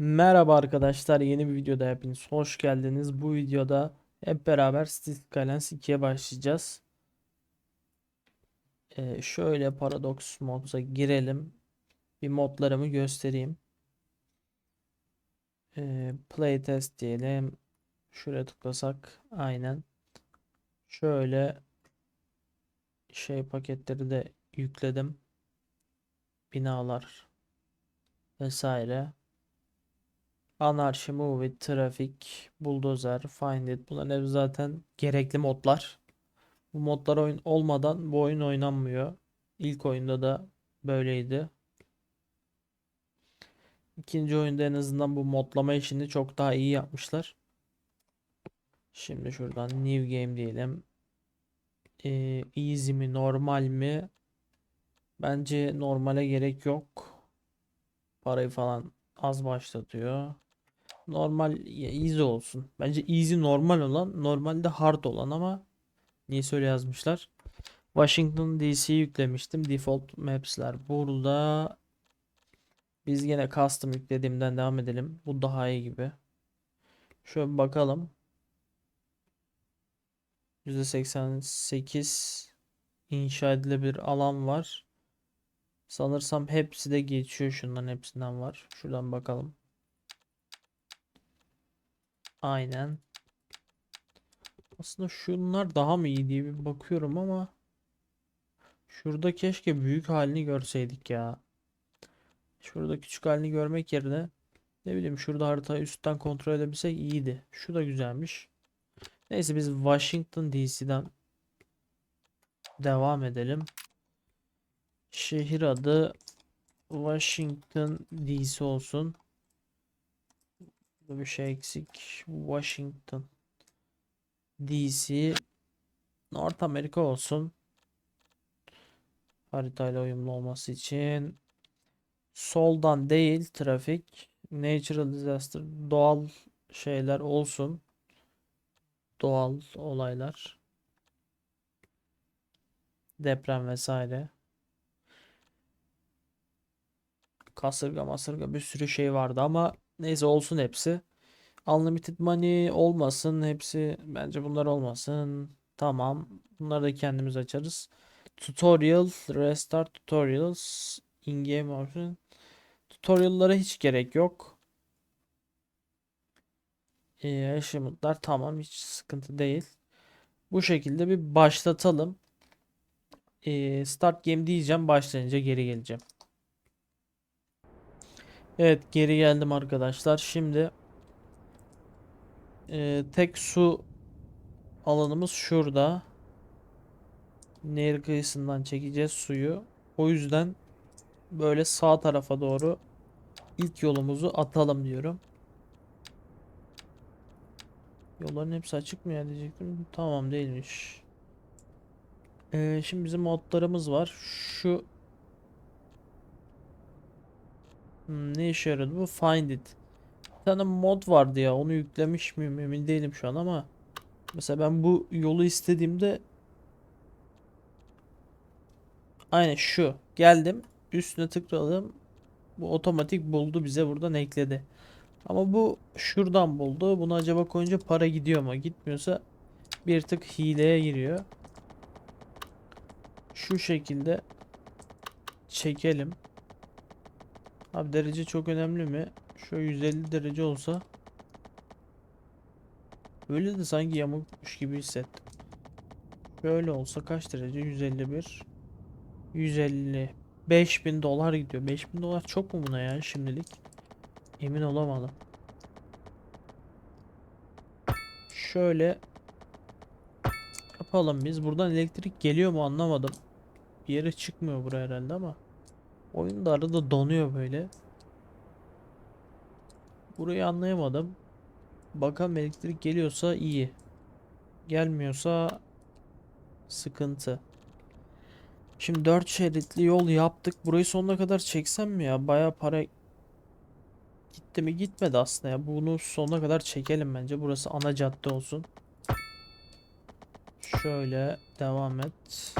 Merhaba arkadaşlar yeni bir videoda hepiniz hoş geldiniz. Bu videoda hep beraber City Skylines 2'ye başlayacağız. Ee, şöyle Paradox Mods'a girelim. Bir modlarımı göstereyim. Ee, Playtest diyelim. Şuraya tıklasak aynen. Şöyle şey paketleri de yükledim. Binalar vesaire. Anarchy, Movie, Trafik, Bulldozer, Find It. Bunların hepsi zaten gerekli modlar. Bu modlar oyun olmadan bu oyun oynanmıyor. İlk oyunda da böyleydi. İkinci oyunda en azından bu modlama işini çok daha iyi yapmışlar. Şimdi şuradan New Game diyelim. Ee, easy mi, normal mi? Bence normale gerek yok. Parayı falan az başlatıyor. Normal easy olsun. Bence easy normal olan, normalde hard olan ama niye öyle yazmışlar? Washington DC yüklemiştim. Default maps'ler burada. Biz yine custom yüklediğimden devam edelim. Bu daha iyi gibi. Şöyle bakalım. %88 inşa edilebilir alan var. Sanırsam hepsi de geçiyor. Şunların hepsinden var. Şuradan bakalım. Aynen. Aslında şunlar daha mı iyi diye bir bakıyorum ama şurada keşke büyük halini görseydik ya. Şurada küçük halini görmek yerine ne bileyim şurada haritayı üstten kontrol edebilsek iyiydi. Şu da güzelmiş. Neyse biz Washington DC'den devam edelim. Şehir adı Washington DC olsun. Burada bir şey eksik. Washington DC North Amerika olsun. Haritayla uyumlu olması için. Soldan değil trafik. Natural disaster doğal şeyler olsun. Doğal olaylar. Deprem vesaire. Kasırga masırga bir sürü şey vardı ama neyse olsun hepsi. Unlimited money olmasın. Hepsi bence bunlar olmasın. Tamam. Bunları da kendimiz açarız. Tutorial, restart tutorials, in-game option. Tutorial'lara hiç gerek yok. Ee, achievements tamam hiç sıkıntı değil. Bu şekilde bir başlatalım. Ee, start game diyeceğim. Başlayınca geri geleceğim. Evet geri geldim arkadaşlar. Şimdi e, tek su alanımız şurada. Nehir kıyısından çekeceğiz suyu. O yüzden böyle sağ tarafa doğru ilk yolumuzu atalım diyorum. Yolların hepsi açık mı ya diyecektim. Tamam değilmiş. Ee, şimdi bizim modlarımız var. Şu Hmm, ne işe yaradı bu? Find it. Bir tane mod vardı ya. Onu yüklemiş miyim emin değilim şu an ama mesela ben bu yolu istediğimde aynen şu. Geldim. Üstüne tıkladım. Bu otomatik buldu bize buradan ekledi. Ama bu şuradan buldu. Bunu acaba koyunca para gidiyor mu? Gitmiyorsa bir tık hileye giriyor. Şu şekilde çekelim. Abi derece çok önemli mi? Şöyle 150 derece olsa Öyle de sanki yamukmuş gibi hissettim. Böyle olsa kaç derece? 151 150 5000 dolar gidiyor. 5000 dolar çok mu buna ya şimdilik? Emin olamadım. Şöyle yapalım biz. Buradan elektrik geliyor mu anlamadım. Bir yere çıkmıyor buraya herhalde ama. Oyun da arada donuyor böyle. Burayı anlayamadım. Bakalım elektrik geliyorsa iyi. Gelmiyorsa sıkıntı. Şimdi 4 şeritli yol yaptık. Burayı sonuna kadar çeksem mi ya? Baya para gitti mi gitmedi aslında ya. Bunu sonuna kadar çekelim bence. Burası ana cadde olsun. Şöyle devam et.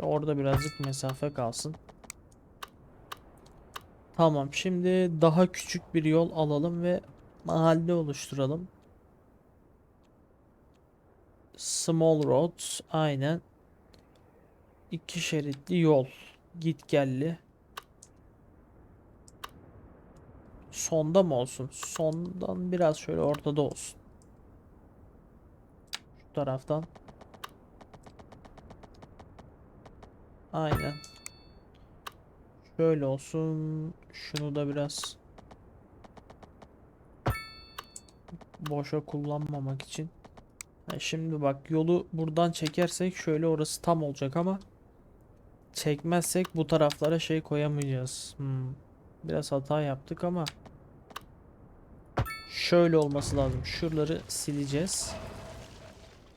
Orada birazcık mesafe kalsın. Tamam şimdi daha küçük bir yol alalım ve mahalle oluşturalım. Small roads aynen. İki şeritli yol. Git gelli. Sonda mı olsun? Sondan biraz şöyle ortada olsun. Şu taraftan. Aynen. Şöyle olsun. Şunu da biraz boşa kullanmamak için. Ha, şimdi bak yolu buradan çekersek şöyle orası tam olacak ama çekmezsek bu taraflara şey koyamayacağız. Hmm. Biraz hata yaptık ama şöyle olması lazım. Şuraları sileceğiz.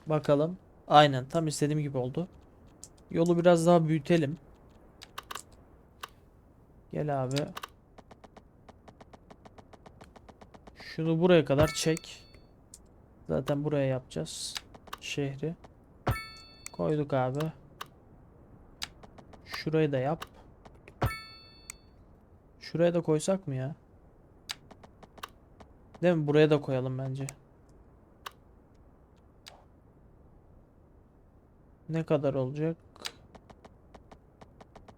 Bakalım. Aynen tam istediğim gibi oldu. Yolu biraz daha büyütelim. Gel abi. Şunu buraya kadar çek. Zaten buraya yapacağız. Şehri. Koyduk abi. Şurayı da yap. Şuraya da koysak mı ya? Değil mi? Buraya da koyalım bence. Ne kadar olacak?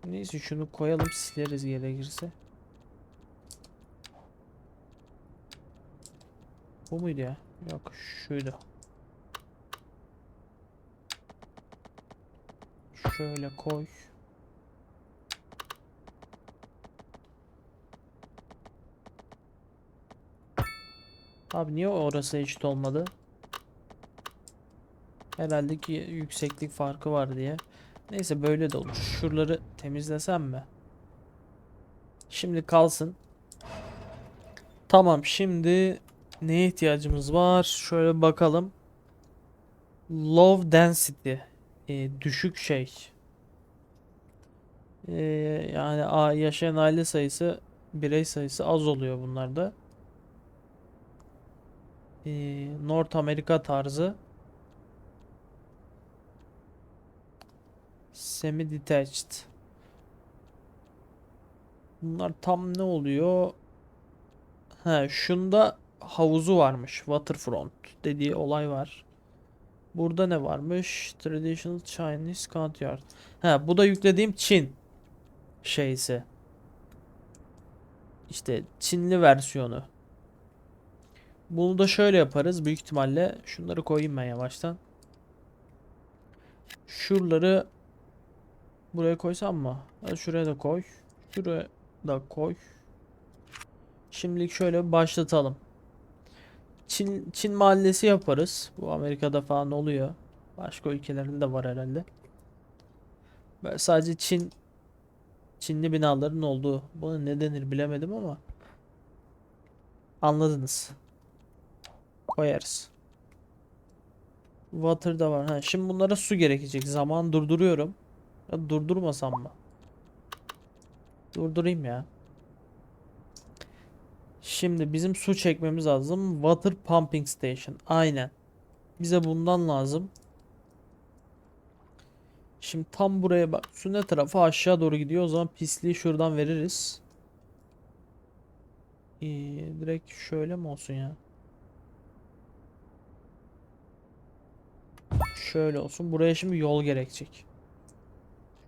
Neyse şunu koyalım sileriz gerekirse. Bu muydu ya? Yok şuydu. Şöyle koy. Abi niye orası eşit olmadı? Herhalde ki yükseklik farkı var diye. Neyse böyle de olur. Şuraları temizlesem mi? Şimdi kalsın. Tamam şimdi neye ihtiyacımız var? Şöyle bakalım. Low density. Ee, düşük şey. Ee, yani a- yaşayan aile sayısı birey sayısı az oluyor bunlarda. Ee, North Amerika tarzı. Semi detached. Bunlar tam ne oluyor? He, şunda havuzu varmış. Waterfront dediği olay var. Burada ne varmış? Traditional Chinese Courtyard. He, bu da yüklediğim Çin şeysi. İşte Çinli versiyonu. Bunu da şöyle yaparız. Büyük ihtimalle şunları koyayım ben yavaştan. Şuraları buraya koysam mı? Hadi şuraya da koy. Şuraya da koy. Şimdilik şöyle başlatalım. Çin, Çin mahallesi yaparız. Bu Amerika'da falan oluyor. Başka ülkelerde de var herhalde. Ben sadece Çin Çinli binaların olduğu. Buna ne denir bilemedim ama anladınız. Koyarız. Water da var. Ha, şimdi bunlara su gerekecek. Zaman durduruyorum. Ya durdurmasam mı? Durdurayım ya. Şimdi bizim su çekmemiz lazım. Water pumping station. Aynen. Bize bundan lazım. Şimdi tam buraya bak. Su ne tarafa aşağı doğru gidiyor. O zaman pisliği şuradan veririz. Ee, direkt şöyle mi olsun ya? Şöyle olsun. Buraya şimdi yol gerekecek.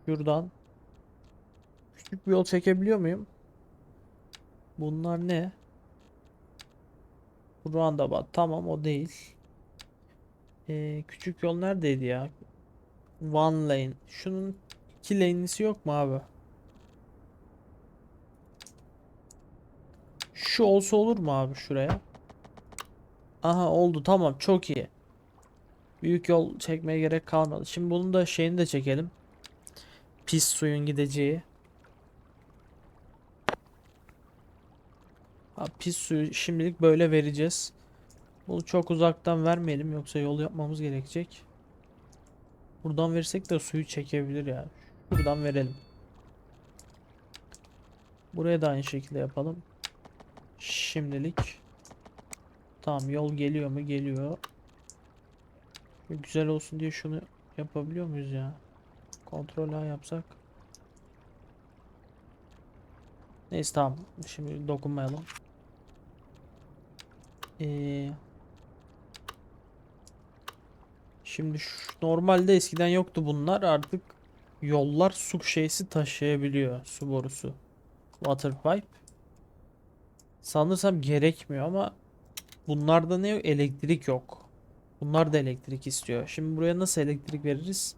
Şuradan küçük bir yol çekebiliyor muyum? Bunlar ne? Roundabout. Tamam o değil. Ee, küçük yol neredeydi ya? One lane. Şunun iki lane'lisi yok mu abi? Şu olsa olur mu abi şuraya? Aha oldu tamam çok iyi. Büyük yol çekmeye gerek kalmadı. Şimdi bunun da şeyini de çekelim. Pis suyun gideceği. Ha, pis suyu şimdilik böyle vereceğiz. Bunu çok uzaktan vermeyelim yoksa yol yapmamız gerekecek. Buradan versek de suyu çekebilir ya. Buradan verelim. Buraya da aynı şekilde yapalım. Şimdilik. Tamam yol geliyor mu? Geliyor. Güzel olsun diye şunu yapabiliyor muyuz ya? Kontrol yapsak. Neyse tamam. Şimdi dokunmayalım. Ee, şimdi şu, normalde eskiden yoktu bunlar. Artık yollar su şeysi taşıyabiliyor. Su borusu. Water pipe. Sanırsam gerekmiyor ama bunlarda ne yok? Elektrik yok. Bunlar da elektrik istiyor. Şimdi buraya nasıl elektrik veririz?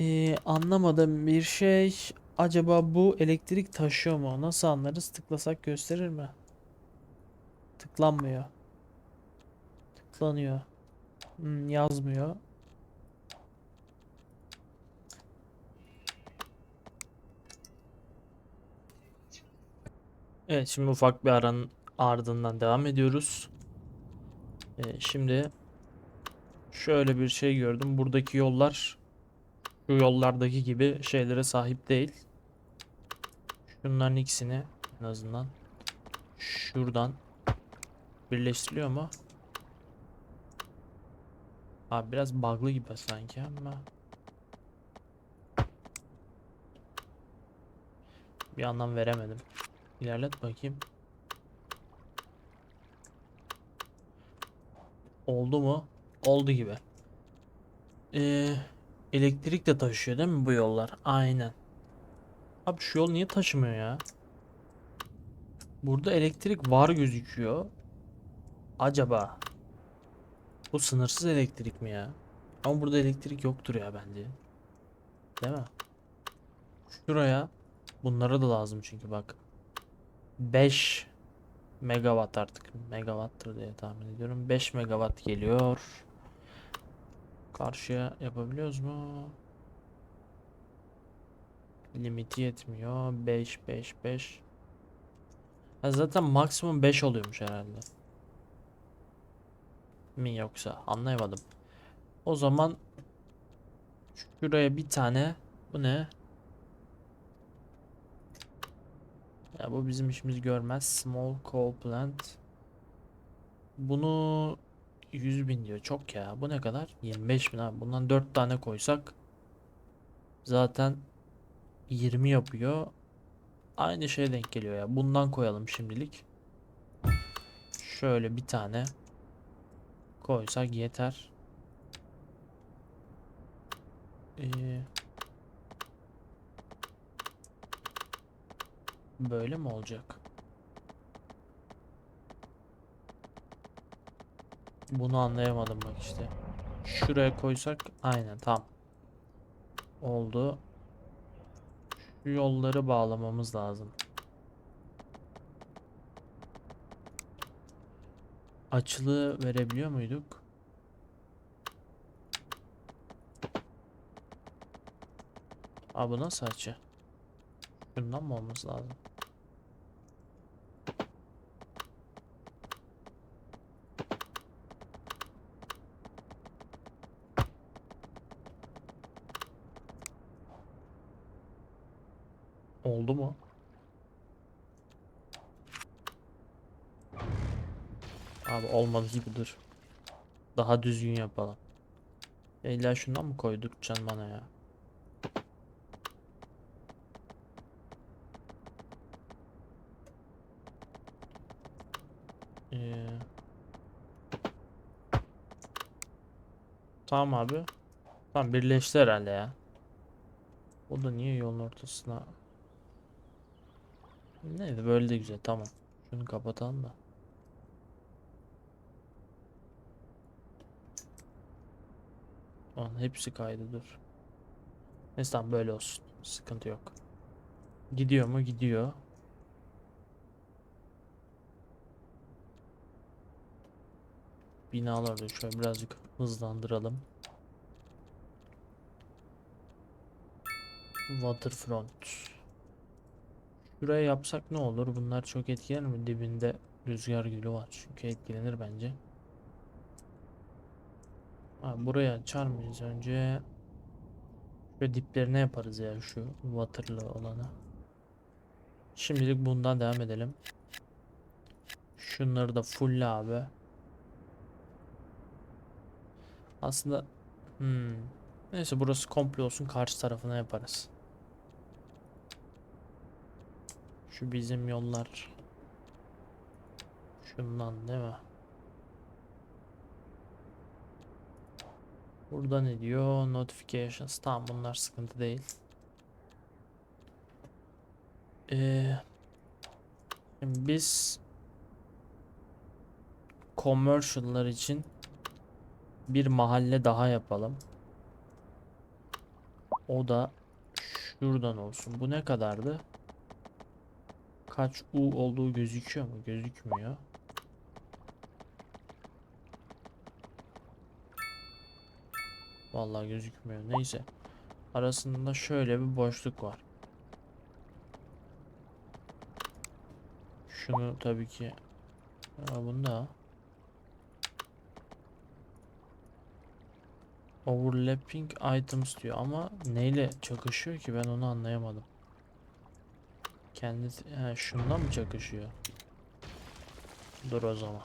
Ee, anlamadığım bir şey. Acaba bu elektrik taşıyor mu? Nasıl anlarız? Tıklasak gösterir mi? Tıklanmıyor. Tıklanıyor. Hmm, yazmıyor. Evet şimdi ufak bir aranın ardından devam ediyoruz. Ee, şimdi şöyle bir şey gördüm. Buradaki yollar şu yollardaki gibi şeylere sahip değil. Şunların ikisini en azından şuradan birleştiriliyor mu? Abi biraz bug'lı gibi sanki ama bir anlam veremedim. İlerlet bakayım. Oldu mu? Oldu gibi. Ee, elektrik de taşıyor değil mi bu yollar? Aynen. Abi şu yol niye taşımıyor ya? Burada elektrik var gözüküyor. Acaba bu sınırsız elektrik mi ya? Ama burada elektrik yoktur ya bence. Değil mi? Şuraya bunlara da lazım çünkü bak. 5 megawatt artık megawattır diye tahmin ediyorum. 5 megawatt geliyor. Karşıya yapabiliyoruz mu? Limiti yetmiyor. 5 5 5. Ha zaten maksimum 5 oluyormuş herhalde. Mi yoksa anlayamadım. O zaman şuraya bir tane bu ne? Ya bu bizim işimiz görmez. Small coal plant. Bunu 100 bin diyor. Çok ya. Bu ne kadar? 25 bin abi. Bundan 4 tane koysak zaten 20 yapıyor. Aynı şeye denk geliyor ya. Bundan koyalım şimdilik. Şöyle bir tane koysak yeter. Ee, böyle mi olacak? Bunu anlayamadım bak işte. Şuraya koysak aynen tam. Oldu. Şu yolları bağlamamız lazım. Açılı verebiliyor muyduk? Aa bu nasıl açı? Şundan mı olması lazım? Oldu mu? Abi olmadı gibi dur. Daha düzgün yapalım. Ya İlla şundan mı koydurtacaksın bana ya? Ee, Tamam abi. Tamam birleşti herhalde ya. O da niye yolun ortasına? Neydi böyle de güzel tamam. Şunu kapatalım da. Lan hepsi kaydı dur. Neyse tamam böyle olsun. Sıkıntı yok. Gidiyor mu? Gidiyor. Binaları şöyle birazcık hızlandıralım. Waterfront. Şuraya yapsak ne olur? Bunlar çok etkiler mi? Dibinde rüzgar gülü var. Çünkü etkilenir bence. Ha, buraya açar mıyız önce? Şöyle diplerine yaparız ya şu waterlı olanı. Şimdilik bundan devam edelim. Şunları da full abi. Aslında hmm. Neyse burası komple olsun karşı tarafına yaparız. Şu bizim yollar. Şundan değil mi? Burada ne diyor? Notifications. Tamam bunlar sıkıntı değil. Ee, şimdi biz commercial'lar için bir mahalle daha yapalım. O da şuradan olsun. Bu ne kadardı? Kaç U olduğu gözüküyor mu? Gözükmüyor. Vallahi gözükmüyor. Neyse. Arasında şöyle bir boşluk var. Şunu tabii ki Aa, bunda Overlapping items diyor ama neyle çakışıyor ki ben onu anlayamadım. Kendi he, şundan mı çakışıyor? Dur o zaman.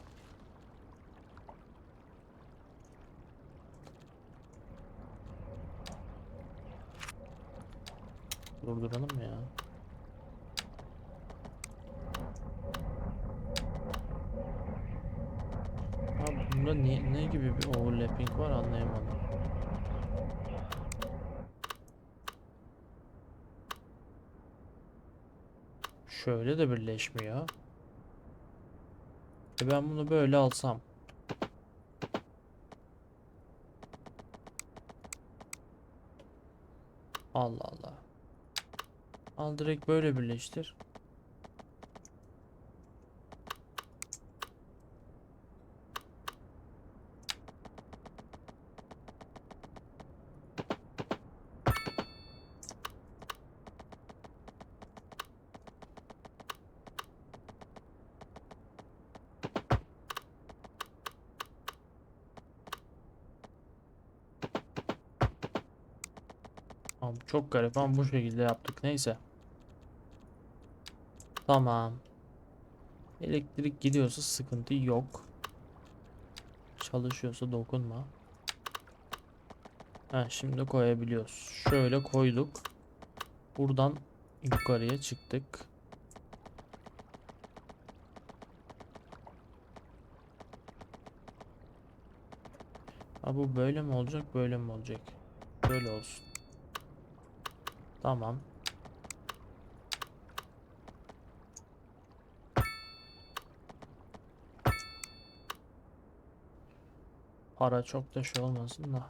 Durduralım ya. Abi bunda ne, ne gibi bir overlapping var anlayamadım. Şöyle de birleşmiyor. E ben bunu böyle alsam. Allah Allah. Al direkt böyle birleştir. Abi çok garip ama bu şekilde yaptık. Neyse. Tamam. Elektrik gidiyorsa sıkıntı yok. Çalışıyorsa dokunma. Ha şimdi koyabiliyoruz. Şöyle koyduk. Buradan yukarıya çıktık. Ha bu böyle mi olacak, böyle mi olacak? Böyle olsun. Tamam. Para çok da şey olmasın da.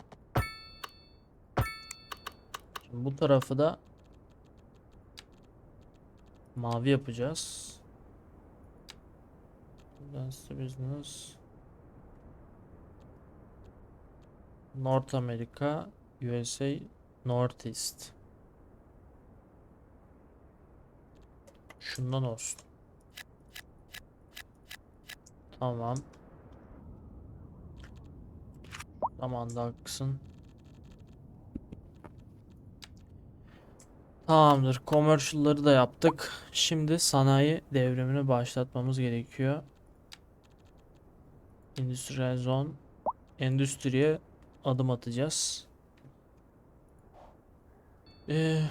Şimdi bu tarafı da mavi yapacağız. Dance business. North America, USA, Northeast. Şundan olsun. Tamam. Tamam da haklısın. Tamamdır. Commercial'ları da yaptık. Şimdi sanayi devrimini başlatmamız gerekiyor. Industrial zone. Endüstriye adım atacağız. Ee,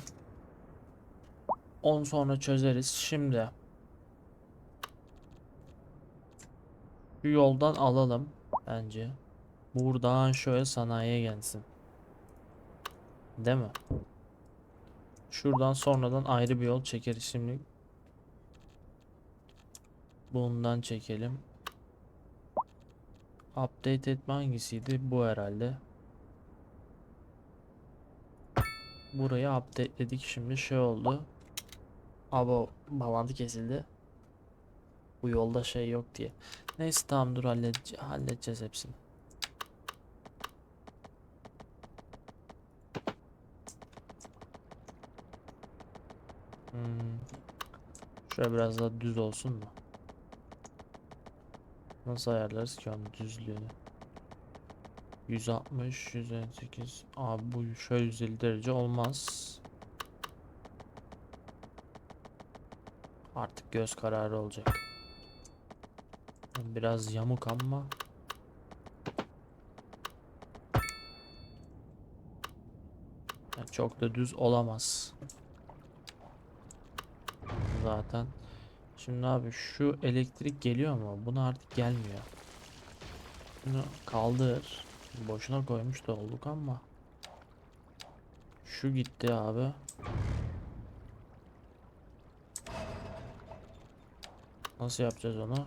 10 sonra çözeriz. Şimdi şu yoldan alalım bence. Buradan şöyle sanayiye gelsin. Değil mi? Şuradan sonradan ayrı bir yol çekeriz şimdi. Bundan çekelim. Update etme hangisiydi? Bu herhalde. Burayı updateledik şimdi şey oldu. Abo bağlantı kesildi. Bu yolda şey yok diye. Neyse tamam dur halledece halledeceğiz hepsini. Hmm. Şöyle biraz daha düz olsun mu? Nasıl ayarlarız ki onun düzlüğünü? 160, 158. Abi bu şöyle 150 derece olmaz. Artık göz kararı olacak. Biraz yamuk ama Ya çok da düz olamaz. zaten. Şimdi abi şu elektrik geliyor mu? Buna artık gelmiyor. Bunu kaldır. Boşuna koymuş da olduk ama. Şu gitti abi. Nasıl yapacağız onu?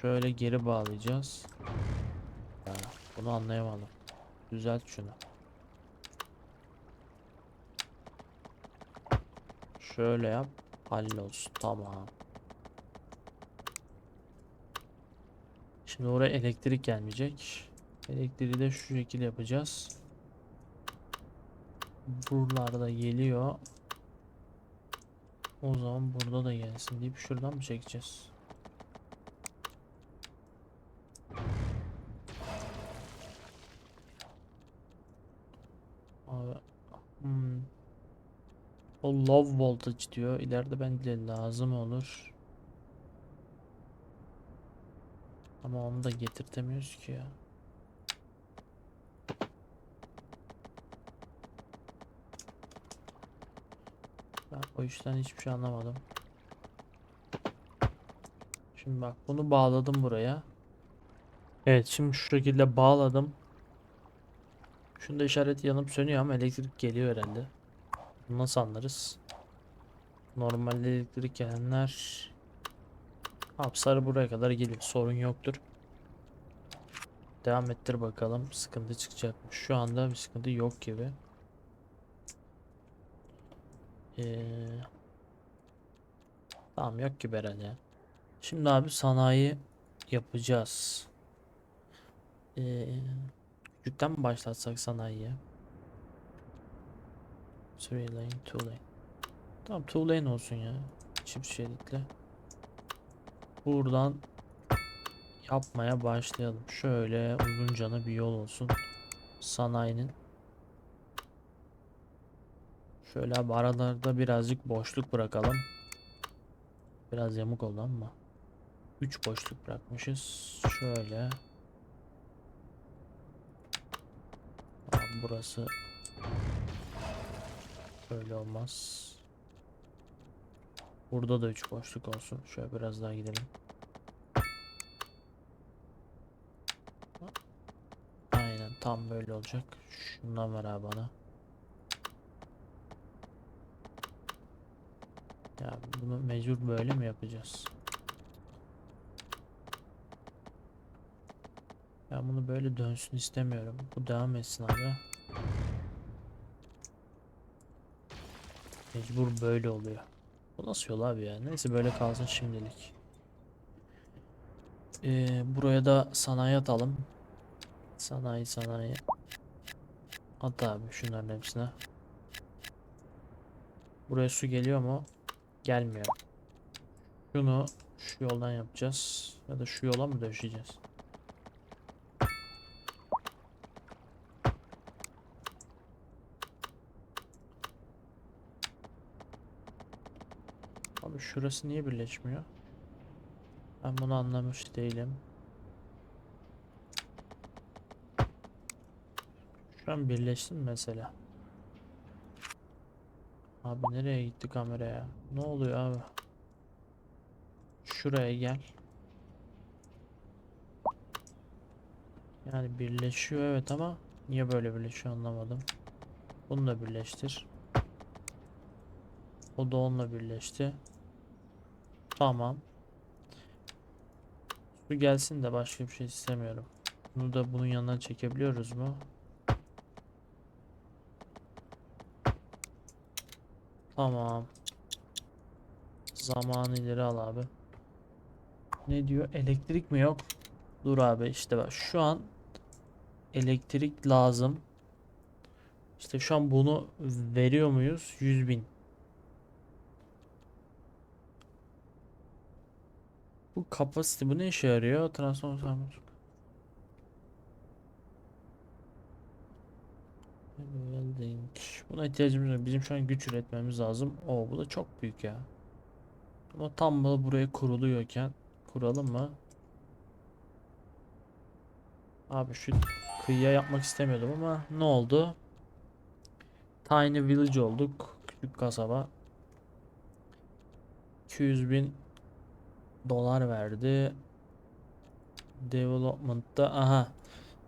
Şöyle geri bağlayacağız. Ha, bunu anlayamadım. Düzelt şunu. Şöyle yap. Hallolsun. Tamam. Şimdi oraya elektrik gelmeyecek. Elektriği de şu şekilde yapacağız. Buralarda geliyor. O zaman burada da gelsin deyip şuradan mı çekeceğiz? Hmm. O low voltage diyor. İleride bence lazım olur. Ama onu da getirtemiyoruz ki ya. O işten hiçbir şey anlamadım. Şimdi bak bunu bağladım buraya. Evet şimdi şu şekilde bağladım. Şunda işaret yanıp sönüyor ama elektrik geliyor herhalde. Bunu nasıl anlarız? Normalde elektrik gelenler Abi sarı buraya kadar geliyor. Sorun yoktur. Devam ettir bakalım. Sıkıntı çıkacak mı? Şu anda bir sıkıntı yok gibi. Ee, tamam yok gibi herhalde. Şimdi abi sanayi yapacağız. Ee, küçükten mi başlatsak sanayiye? Three lane, two lane. Tamam two lane olsun ya. Çift şeritli. Buradan yapmaya başlayalım. Şöyle uzuncanı bir yol olsun. Sanayinin. Şöyle abi aralarda birazcık boşluk bırakalım. Biraz yamuk oldu ama. 3 boşluk bırakmışız. Şöyle. Abi burası böyle olmaz. Burada da 3 boşluk olsun. Şöyle biraz daha gidelim. Aynen tam böyle olacak. Şundan ver abi bana. Ya bunu mecbur böyle mi yapacağız? Ben bunu böyle dönsün istemiyorum. Bu devam etsin abi. Mecbur böyle oluyor. Bu nasıl yol abi ya? Neyse böyle kalsın şimdilik. Ee, buraya da sanayi atalım. Sanayi sanayi. At abi şunların hepsine. Buraya su geliyor mu? Gelmiyor. Şunu şu yoldan yapacağız. Ya da şu yola mı döşeceğiz? Abi şurası niye birleşmiyor? Ben bunu anlamış değilim. Şu an birleşti mi mesela? Abi nereye gitti kamera ya? Ne oluyor abi? Şuraya gel. Yani birleşiyor evet ama niye böyle birleşiyor anlamadım. Bunu da birleştir. O da onunla birleşti. Tamam. Su gelsin de başka bir şey istemiyorum. Bunu da bunun yanına çekebiliyoruz mu? Tamam. Zamanı ileri al abi. Ne diyor? Elektrik mi yok? Dur abi işte bak şu an elektrik lazım. İşte şu an bunu veriyor muyuz? 100 bin. Bu kapasite bu ne işe yarıyor? Transformer Welding. Buna ihtiyacımız yok. Bizim şu an güç üretmemiz lazım. Oo bu da çok büyük ya. Ama tam da buraya kuruluyorken kuralım mı? Abi şu kıyıya yapmak istemiyordum ama ne oldu? Tiny Village olduk. Küçük kasaba. 200 bin dolar verdi. Development'ta aha.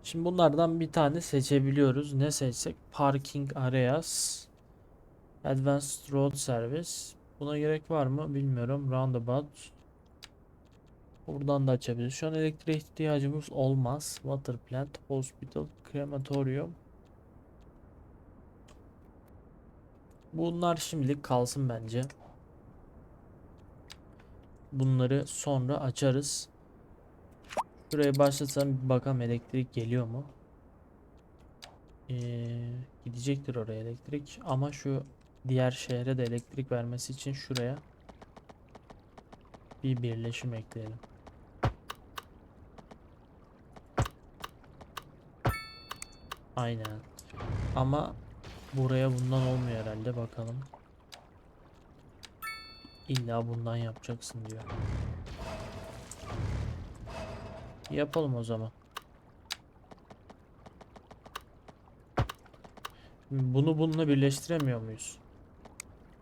Şimdi bunlardan bir tane seçebiliyoruz. Ne seçsek? Parking areas. Advanced Road Service. Buna gerek var mı bilmiyorum. Roundabout. Buradan da açabiliriz. Şu an elektriğe ihtiyacımız olmaz. Water plant, hospital, krematorium. Bunlar şimdilik kalsın bence. Bunları sonra açarız. Şuraya başlasam bir bakalım elektrik geliyor mu? Ee, gidecektir oraya elektrik ama şu diğer şehre de elektrik vermesi için şuraya bir birleşim ekleyelim. Aynen. Ama buraya bundan olmuyor herhalde bakalım. İlla bundan yapacaksın diyor. Yapalım o zaman. Bunu bununla birleştiremiyor muyuz?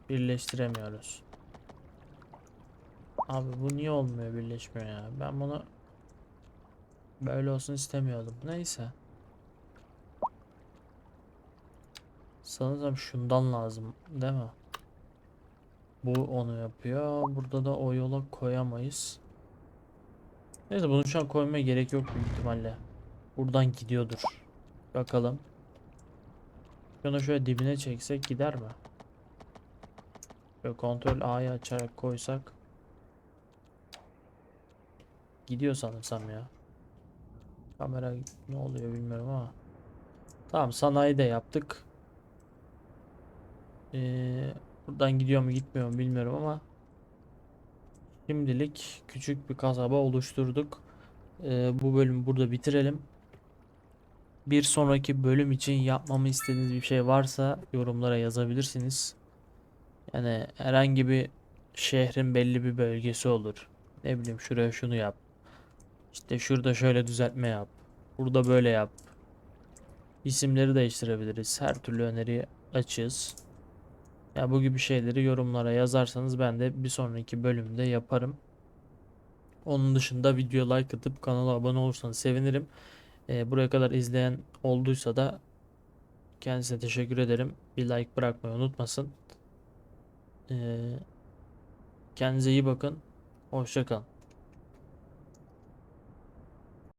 Birleştiremiyoruz. Abi bu niye olmuyor birleşmiyor ya? Ben bunu böyle olsun istemiyordum. Neyse. Sanırsam şundan lazım değil mi? Bu onu yapıyor. Burada da o yola koyamayız. Neyse bunu şu an koymaya gerek yok büyük ihtimalle. Buradan gidiyordur. Bakalım. Şunu şöyle dibine çeksek gider mi? Böyle kontrol A'yı açarak koysak. Gidiyor sanırsam ya. Kamera ne oluyor bilmiyorum ama. Tamam sanayi de yaptık. Ee, buradan gidiyor mu gitmiyor mu bilmiyorum ama şimdilik küçük bir kasaba oluşturduk. Ee, bu bölümü burada bitirelim. Bir sonraki bölüm için yapmamı istediğiniz bir şey varsa yorumlara yazabilirsiniz. Yani herhangi bir şehrin belli bir bölgesi olur. Ne bileyim şuraya şunu yap. İşte şurada şöyle düzeltme yap. Burada böyle yap. İsimleri değiştirebiliriz. Her türlü öneri açığız. Ya bu gibi şeyleri yorumlara yazarsanız ben de bir sonraki bölümde yaparım. Onun dışında video like atıp kanala abone olursanız sevinirim. Ee, buraya kadar izleyen olduysa da kendisine teşekkür ederim. Bir like bırakmayı unutmasın. Ee, kendinize iyi bakın. Hoşça kalın.